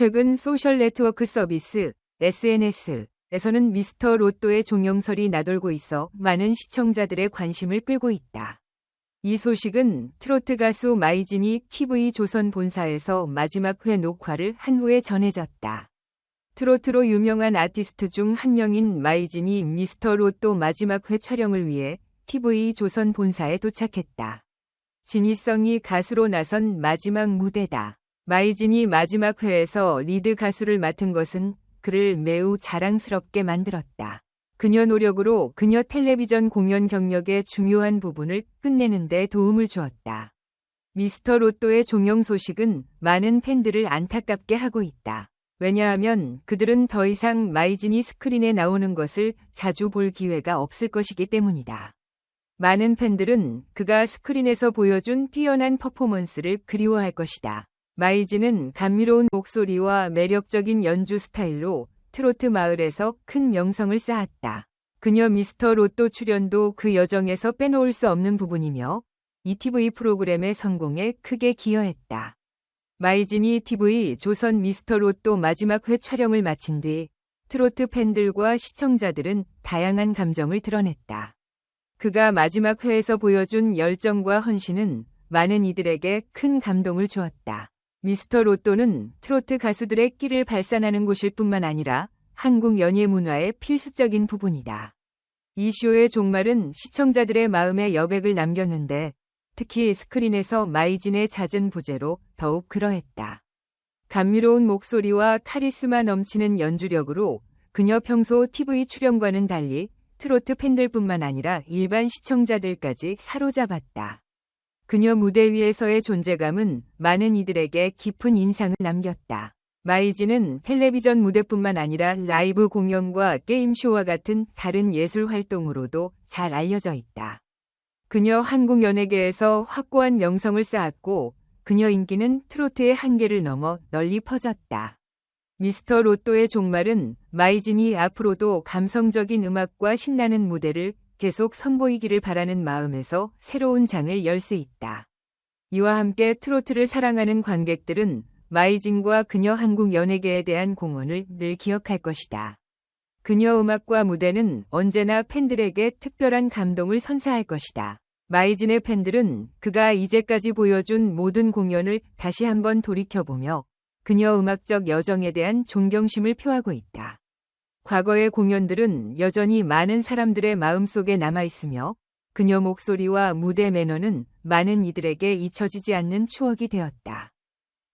최근 소셜 네트워크 서비스 SNS에서는 미스터 로또의 종영설이 나돌고 있어 많은 시청자들의 관심을 끌고 있다. 이 소식은 트로트 가수 마이진이 TV 조선 본사에서 마지막 회 녹화를 한 후에 전해졌다. 트로트로 유명한 아티스트 중 한 명인 마이진이 미스터 로또 마지막 회 촬영을 위해 TV 조선 본사에 도착했다. 진희성이 가수로 나선 마지막 무대다. 마이진이 마지막 회에서 리드 가수를 맡은 것은 그를 매우 자랑스럽게 만들었다. 그녀 노력으로 그녀 텔레비전 공연 경력의 중요한 부분을 끝내는 데 도움을 주었다. 미스터 로또의 종영 소식은 많은 팬들을 안타깝게 하고 있다. 왜냐하면 그들은 더 이상 마이진이 스크린에 나오는 것을 자주 볼 기회가 없을 것이기 때문이다. 많은 팬들은 그가 스크린에서 보여준 뛰어난 퍼포먼스를 그리워할 것이다. 마이진은 감미로운 목소리와 매력적인 연주 스타일로 트로트 마을에서 큰 명성을 쌓았다. 그녀 미스터 로또 출연도 그 여정에서 빼놓을 수 없는 부분이며 이 TV 프로그램의 성공에 크게 기여했다. 마이진이 TV 조선 미스터 로또 마지막 회 촬영을 마친 뒤 트로트 팬들과 시청자들은 다양한 감정을 드러냈다. 그가 마지막 회에서 보여준 열정과 헌신은 많은 이들에게 큰 감동을 주었다. 미스터 로또는 트로트 가수들의 끼를 발산하는 곳일 뿐만 아니라 한국 연예 문화의 필수적인 부분이다. 이 쇼의 종말은 시청자들의 마음에 여백을 남겼는데 특히 스크린에서 마이진의 잦은 부재로 더욱 그러했다. 감미로운 목소리와 카리스마 넘치는 연주력으로 그녀 평소 TV 출연과는 달리 트로트 팬들뿐만 아니라 일반 시청자들까지 사로잡았다. 그녀 무대 위에서의 존재감은 많은 이들에게 깊은 인상을 남겼다. 마이지는 텔레비전 무대뿐만 아니라 라이브 공연과 게임쇼와 같은 다른 예술 활동으로도 잘 알려져 있다. 그녀 한국 연예계에서 확고한 명성을 쌓았고 그녀 인기는 트로트의 한계를 넘어 널리 퍼졌다. 미스터 로또의 종말은 마이진이 앞으로도 감성적인 음악과 신나는 무대를 계속 선보이기를 바라는 마음에서 새로운 장을 열 수 있다. 이와 함께 트로트를 사랑하는 관객들은 마이진과 그녀 한국 연예계에 대한 공헌을 늘 기억할 것이다. 그녀 음악과 무대는 언제나 팬들에게 특별한 감동을 선사할 것이다. 마이진의 팬들은 그가 이제까지 보여준 모든 공연을 다시 한번 돌이켜보며 그녀 음악적 여정에 대한 존경심을 표하고 있다. 과거의 공연들은 여전히 많은 사람들의 마음속에 남아있으며 그녀 목소리와 무대 매너는 많은 이들에게 잊혀지지 않는 추억이 되었다.